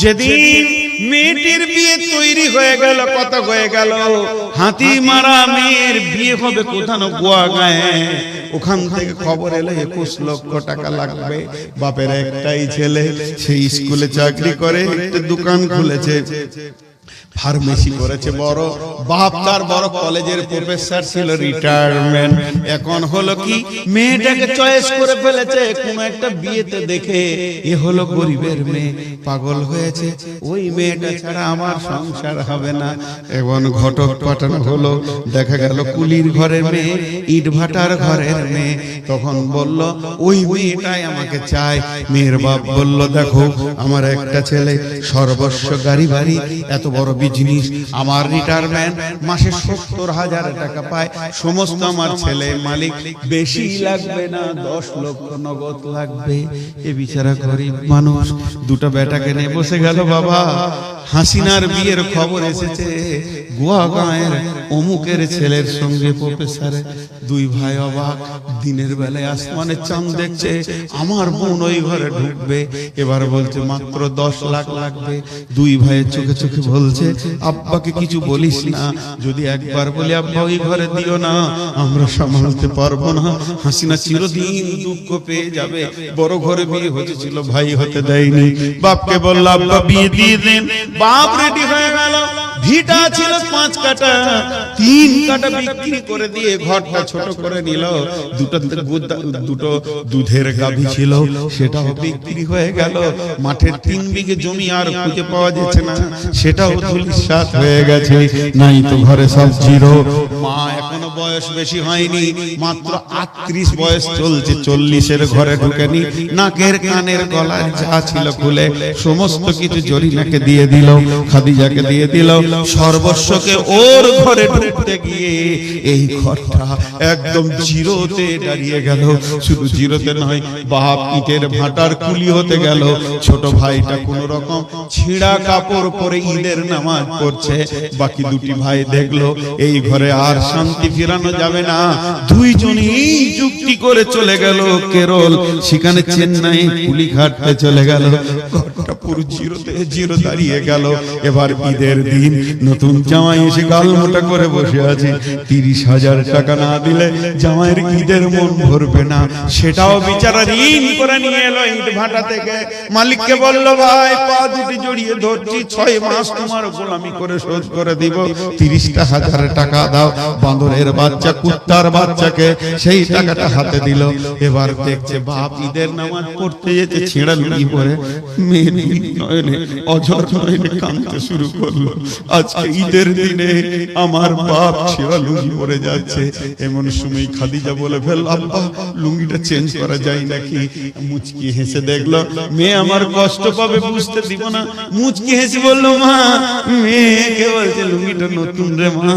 যেদিন মেয়েটির বিয়ে তৈরি হয়ে গেল কত হয়ে গেল। হাতি মারা মেয়ের বিয়ে হবে কোথানো গোয়া? গায়ে? ওখান থেকে খবর এলো একুশ লক্ষ টাকা লাগবে। বাপের একটাই ছেলে সেই স্কুলে চাকরি করে দোকান খুলেছে। ফার্মেসি করেছে বড়। বাপ তার বড় কলেজের প্রফেসর ছিল রিটায়ারমেন্ট এখন হলো কি? মেয়েটাকে চয়েস করে ফেলেছে কোন একটা বিয়েতে দেখে এ হলো গরিবের মেয়ে। পাগল হয়েছে ওই মেয়েটা ছাড়া আমার সংসার হবে না। এবং ঘটক পাঠানো হলো দেখা গেল কুলির ঘরের মেয়ে ইট ভাটার ঘরের মেয়ে। তখন বলল ওই মেয়েটাই আমাকে চায়। মেয়ের বাপ বলল দেখো আমার একটা ছেলে সর্বস্ব গাড়ি বাড়ি এত বড় বিজনেস আমার রিটায়ারমেন্ট মাসে সত্তর হাজার টাকা পায়। সমস্ত আমার ছেলে মালিক বেশি লাগবে না, দশ লক্ষ নগদ লাগবে। এ বিচারা গরিব মানুষ, দুটো বেটাকে নিয়ে বসে গেল বাবা। হাসিনার বিয়ের খবর এসেছে। গোয়া গাঁয়ের অমুকের ছেলের সঙ্গে প্রফেসরে। দুই ভাই অবাক, দিনের বেলায় আসমানের চাঁদ দেখছে। আমার বোন ওই ঘরে ঢুকবে। এবার বলছে, মাত্র দশ লাখ লাগবে। দুই ভাইয়ের চোখে চোখে বলছে, আব্বাকে কিছু বলিস না। যদি একবার বলি, আব্বা, ওই ঘরে দিও না। আমরা সামলাতে পারব না। হাসিনা চিরদিন দুঃখ পেয়ে যাবে। বড় ঘরে বিয়ে হয়েছিল ভাই হতে দেয়নি। বাপকে বলল, আব্বা, বিয়ে দিয়ে দেন। বাপ রেডি হয়ে গেল। ভিটা ছিল পাঁচ কাটা, তিন কাটা বিক্রি করে দিয়ে ঘরটা ছোট করে নিল। দুটো দুটো দুধের গাভী ছিল, সেটাও বিক্রি হয়ে গেল। মাঠের তিন বিঘে জমি আর খুঁজে পাওয়া যাচ্ছে না, সেটাও ধুলিসাৎ হয়ে গেছে। নাই তো ঘরে সব জিরো। মা এখনও বয়স বেশি হয়নি, মাত্র আটত্রিশ বয়স চলছে। চল্লিশের ঘরে ঢুকেনি, নাকের কানের গলার যা ছিল খুলে, সমস্ত কিছু জরিনাকে দিয়ে দিল, খাদিজাকে দিয়ে দিল। সর্বস্বকে ওর ঘরে ঢুকতে গিয়ে এই ঘরটা একদম জিরোতে দাঁড়িয়ে গেল। শুধু জিরোতে নয়, বাপ ইটের ভাটার কুলি হতে গেল। ছোট ভাইটা কোন রকম ছিঁড়া কাপড় পরে ঈদের নামাজ পড়ছে। বাকি দুটি ভাই দেখল, এই ঘরে আর শান্তি ফিরানো যাবে না। দুইজনই যুক্তি করে চলে গেল কেরল। সেখানে চেন্নাই কুলি ঘাটতে চলে গেল। পুরো জিরোতে জিরো দাঁড়িয়ে গেল। এবার ঈদের দিন নতুন জামাই এসে গাল মোটা করে বসে আছে। তিরিশ হাজার টাকা না দিলে জামাইয়ের ঈদের মন ভরবে না। সেটাও বিচারা ঋণ করে নিয়ে এলো ইট ভাটা থেকে। মালিককে বলল ভাই পা দুটি জড়িয়ে ধরছি ছয় মাস তোমার গোলামি করে শোধ করে দিব। তিরিশটা হাজার টাকা দাও। বাঁদরের বাচ্চা কুত্তার বাচ্চাকে সেই টাকাটা হাতে দিল। এবার দেখছে বাপ ঈদের নামাজ পড়তে যেতে ছেঁড়া লুঙ্গি পরে মেয়ে দুই নয়নে অঝর নয়নে কাঁদতে শুরু করল। আজকে ঈদের দিনে আমার বাপ ছেঁড়া লুঙ্গি পরে যাচ্ছে। এমন সময় খাদিজা বলে, ফেল, আব্বা, লুঙ্গিটা চেঞ্জ করা যায় নাকি? মুচকি হেসে দেখল, মেয়ে আমার কষ্ট পাবে বুঝতে দিব না। মুচকি হেসে বলল, মা, মেয়েকে বলছে লুঙ্গিটা নতুন রে মা।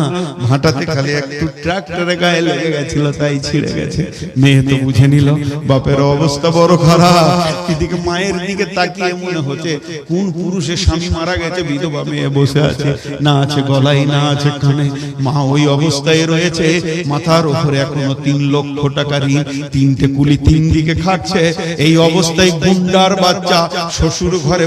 ভাটাতে খালি একটু ট্রাক্টরে গায়ে লেগে গেছিল, তাই ছিঁড়ে গেছে। মেয়ে তো বুঝে নিল, বাপের অবস্থা বড় খারাপ। এদিকে মায়ের দিকে তাকিয়ে মনে হচ্ছে কোন পুরুষের স্বামী মারা গেছে, বিধবা মেয়ে বসে আছে, না আছে গলায়, না আছে কানে। মা ওই অবস্থায় রয়েছে, মাথার উপরে এখনও তিন লক্ষ টাকা ঋণ তিনটে কুলি তিন দিকে খাচ্ছে এই অবস্থায় গুন্ডার বাচ্চা শ্বশুর ঘরে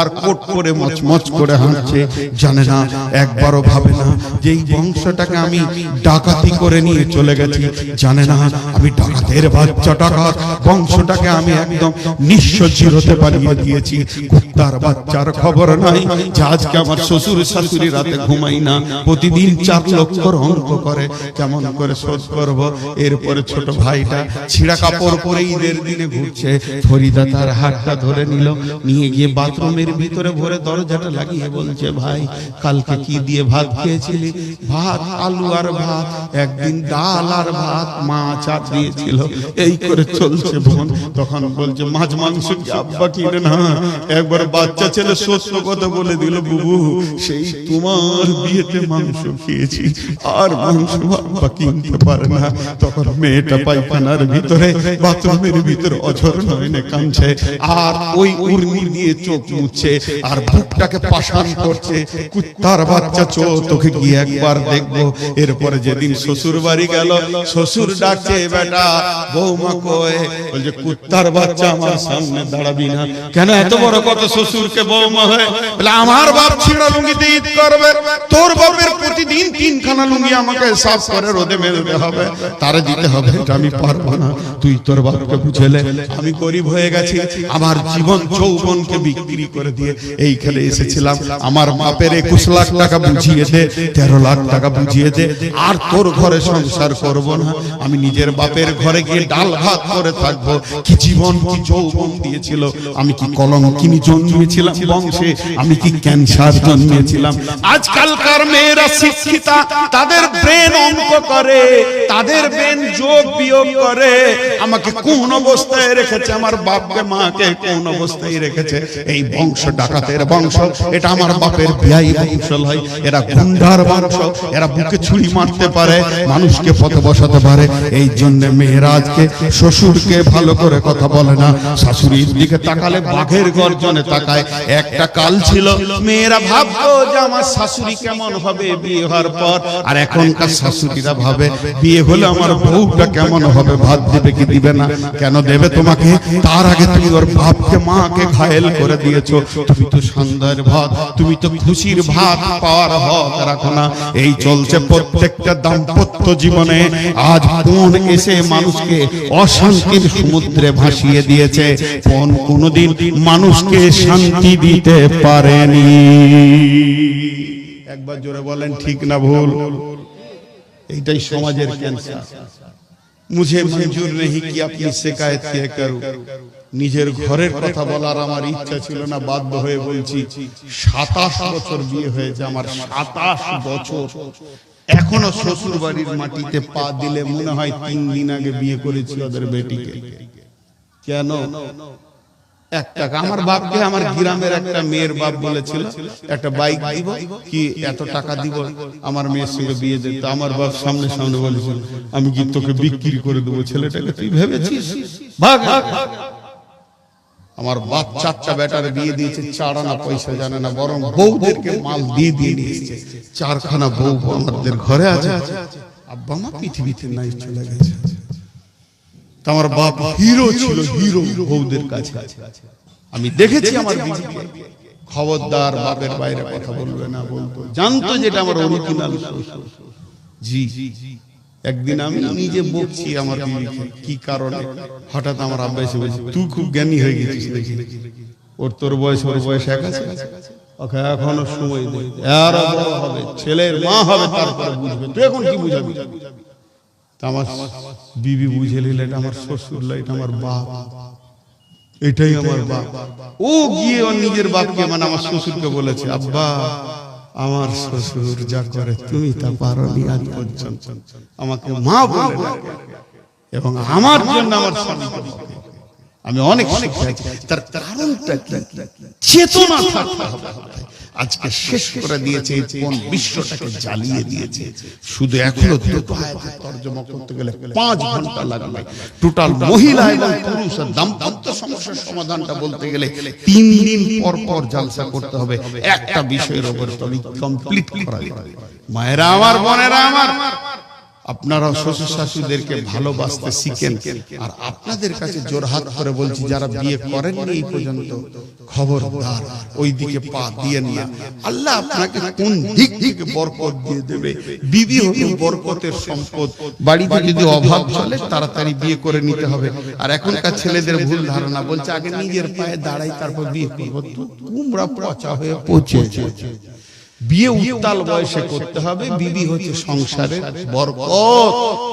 আর কোট করে মচমচ করে হাঁটছে। জানে না, একবারও ভাবে না যে এই বংশটাকে আমি ডাকাতি করে নিয়ে চলে গেছি, জানে না, আমি ডাকাতের বাচ্চা, ডাকাত। বংশটাকে আমি একদম নিঃস্ব জিরোতে পালিয়ে দিয়েছি কুত্তার বাচ্চার খবর নাই। আজকে আমার শ্বশুর শাশুড়ি রাতে ঘুমাই না, প্রতিদিন চার লক্ষর অঙ্ক করে। কেমন করে শোধ করব? এরপরে ছোট ভাইটা ছিঁড়া কাপড় পরে ঈদের দিনে ঘুরছে। ফরিদা তার হাতটা ধরে নিল, নিয়ে গিয়ে বাথরুমের ভিতরে ভরে দরজাটা লাগিয়ে বলছে, ভাই, কালকে কি দিয়ে ভাত খেয়েছিলি? ভাত, আলু আর ভাত, একদিন ডাল আর ভাত মাছ আর দিয়েছিল। এই করে চলছে বোন তখন বলছে, মাছ, মাংস আব্বা কিনে না? একবার বাচ্চা ছেলে সত্য কথা বলে দিল, বুবু, সেই তোমার বিয়েতে মাংস খেয়েছি, আর মাংস আব্বা কিনতে পারে না। তখন মেয়েটা পায়খানার ভিতরে, বাথরুমের ভিতরে অঝর নয়নে কাঁদছে, আর ওই উর্মি দিয়ে চোখ মুছছে, আর বুকটাকে পাশান করছে। কুত্তার বাচ্চা চো তোকে গিয়ে একবার দেখব। এরপরে যেদিন শ্বশুর বাড়ি গেল, শ্বশুর ডাকছে, বেটা, বৌমা কয়ে বলছে, কুত্তার বাচ্চা আমার সামনে দাঁড়াবি না। কেন, এত বড় তোর তুই তোর বাপকে বুঝেলে, আমি গরিব হয়ে গেছি। আমার জীবন বিক্রি করে দিয়ে এসেছিলাম। আমার বাপের একুশ লাখ টাকা তেরো লাখ টাকা আর তোর ঘরে সংসার না। আমি নিজের বাপের ঘরে গিয়ে ডাল ভাত করে থাকব। কি জীবন দিয়েছিল। আমি কি কলঙ্কিনী জন্মিয়েছিলাম বংশে, আমি কি ক্যান্সার জন্মিয়েছিলাম আজকালকার মেয়েরা শিক্ষিতা, তাদের ব্রেন অঙ্ক করে, তাদের ব্রেন যোগ বিয়োগ করে। আমাকে কোন অবস্থায় রেখেছে? আমার বাপকে, মাকে কোন অবস্থায় রেখেছে? এই বংশ ডাকাতের বংশ, এটা আমার বাপের বিয়াই বংশ হয়। এরা গুন্ডার বংশ, এরা বুকে ছুরি মারতে পারে, মানুষকে পথে বসাতে পারে। এই জন্য মেয়েরা শ্বশুরকে ভালো করে কথা বলে না। শাশুড়ির দিকে তাকালে বাঘের গর্জনে তাকায়, একটা কাল ছিল। মেয়েরা ভাবতো যে আমার শাশুড়ি কেমন হবে বিয়ে হওয়ার পর। আর এখনকার শাশুড়িরা ভাবে, বিয়ে হলে আমার বউটা কেমন হবে, ভাত দেবে কি দিবে না? কেন দেবে তোমাকে? তার আগে তুমি ওর বাপকে, মাকে ঘায়েল করে দিয়েছ। তুমি তো সন্ধ্যার ভাত, তুমি তো খুশির ভাত পাওয়ার হক রাখো না। এই চলছে প্রত্যেকটা দাম্পত্য জীবনে। আজ কোন এসে মানুষকে অশান্তির সমুদ্রে ভাসিয়ে দিয়েছে। কোন কোনদিন মানুষকে শান্তি দিতে পারেনি। একবার জোরে বলেন, ঠিক না ভুল? এইটাই সমাজের ক্যান্সার। মুঝে মঞ্জুর নেই কি আপনি শিকায়ত কে করু নিজের ঘরের কথা বলার আমার ইচ্ছা ছিল না, বাধ্য হয়ে বলছি, সাতাশ বছর বিয়ে হয়েছে আমার, সাতাশ বছর। এখনও শ্বশুর বাড়ির মাটিতে পা দিলে মনে হয় তিন দিন আগে বিয়ে করেছি ওদের বেটিকে। কেন? এক টাকা আমার বাপকে আমার গ্রামের একটা মেয়ের বাপ বলেছিল, একটা বাইক দিব, কি এত টাকা দিব? আমার মেয়ের সঙ্গে বিয়ে দিতে আমার বাপ সামনে সামনে বলেছিল আমি কি তোকে বিক্রি করে দেবো ছেলেটাকে? তুই ভেবেছিস? ভাগ। আমার বাপ চারটা বেটার বিয়ে দিয়েছে, চার আনা পয়সা জানে না, বরং বউদেরকে মাল দিয়ে দিয়ে দিয়েছে চারখানা বউ আমাদের ঘরে আছে। আব্বা মা পৃথিবীতে নাই, চলে গেছে। তা আমার বাপ হিরো ছিল, হিরো বউদের কাছে। আমি দেখেছি আমার খবরদার বাপের বাইরে কথা বলবে না, বলতো। জানতো যেটা আমার অরিজিনাল জি একদিন আমি নিজে বকছি আমার কি কারণে? হঠাৎ আমার আব্বা এসে বলছে, তুই খুব জ্ঞানী হয়ে গেছিস দেখি। ওর তোর বয়স, ওর বয়স এক আছে? ওকে, এখনও সময় দেয় আরও হবে, ছেলের মা হবে, তারপরে বুঝবে। তুই এখন কি বুঝাবি? তা আমার বিবি বুঝে নিলে এটা আমার শ্বশুর লাইট এটা আমার বাপ। এটাই আমার বাপ। ও গিয়ে ওর নিজের বাপকে মানে আমার শ্বশুরকে বলেছে আব্বা আমার শ্বশুর যা করে তুমি তা পারোনি আজ পর্যন্ত। আমাকে মা বলে এবং আমার জন্য আমার স্বামীকে বলে। আমি অনেক তার কারণটা চেতনা থাকতে হবে। আজকে শেষ করে দিয়েছে কোন বিশ্বটাকে জ্বালিয়ে দিয়েছে। শুধু এখনও দুটো তর্জমা করতে গেলে পাঁচ ঘণ্টা লাগবে। টোটাল মহিলা এবং পুরুষের দাম্পত্য সমস্যার সমাধানটা বলতে গেলে তিন দিন পর পর জালসা করতে হবে। একটা বিষয়ের উপর তবে কমপ্লিট করা যাবে মায়েরা আমার বোনেরা আমার। আপনারা শ্বশুর শাশুড়িদেরকে ভালোবাসতে শিখেন। আর আপনাদের কাছে জোরহাত করে বলছি, যারা বিয়ে করেননি এই পর্যন্ত, খবরদার ওই দিকে পা দিয়ে না আল্লাহ আপনাকে কোন দিক থেকে বরকত দিয়ে দেবে? বিবি হলো বরকতের সম্পদ। বাড়িতে যদি অভাব চলে, তাড়াতাড়ি বিয়ে করে নিতে হবে। আর এখনকার ছেলেদের ভুল ধারণা বলছে, আগে নিজের পায়ে দাঁড়াই, তারপর বিয়ে করব। তো কুমড়া পচা হয়ে পচেছে বিয়ে উত্তাল বয়সে করতে হবে, বিবি হচ্ছে সংসারের বরকত,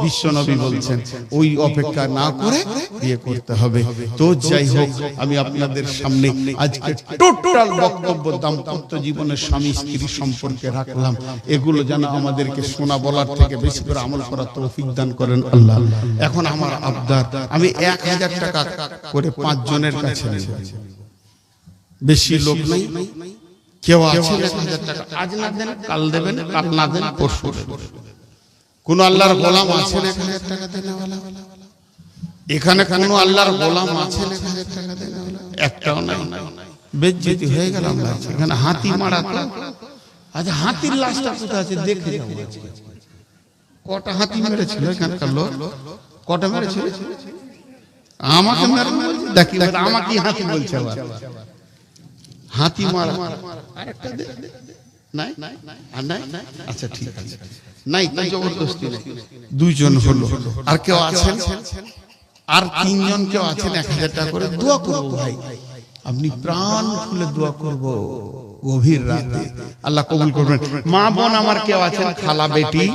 বিশ্বনবী বলছেন। ওই অপেক্ষা না করে বিয়ে করতে হবে। তো যাই হোক, আমি আপনাদের সামনে আজকে টোটাল বক্তব্য, দাম্পত্য জীবনের স্বামী স্ত্রী সম্পর্কে রাখলাম। এগুলো যেন আমাদেরকে শোনা বলার থেকে বেশি করে আমল করার তৌফিক দান করেন আল্লাহ। এখন আমার আবদার, আমি এক হাজার টাকা করে পাঁচ জনের কাছে বেশি লোক নেই। কেউ আছে? এক হাজার টাকা আজ না দেন কাল দেবেন কাল না দেন পরশু কোন আল্লাহর গোলাম আছে? এক হাজার টাকা দেনেওয়ালা এখানে কোন আল্লাহর গোলাম আছে? এক হাজার টাকা দেনেওয়ালা একটাও নাই। বেজ্জতি হয়ে গেল আমরা এখানে হাতি মারা তো। আচ্ছা হাতির লাশটা কোথায় আছে? দেখে যাব কটা হাতি মেরেছিল এখানকার লোক? কটা মেরেছিল? আমাকে মেরে দেখি আমাকে হাতি বলছে আবার। হাতি মারা। আরেকটা দে। নাই? আর নাই? আচ্ছা ঠিক আছে। নাই তাই জবরদস্তি নাই। দুইজন হলো। আর কেউ আছেন? আর তিনজন কেউ আছেন? এক হাজার টাকা করে দোয়া করব ভাই। আপনি প্রাণ খুলে দোয়া করব গভীর রাতে। আল্লাহ কবুল করবেন। মা বোন আমার কেউ আছেন? খালা বেটি?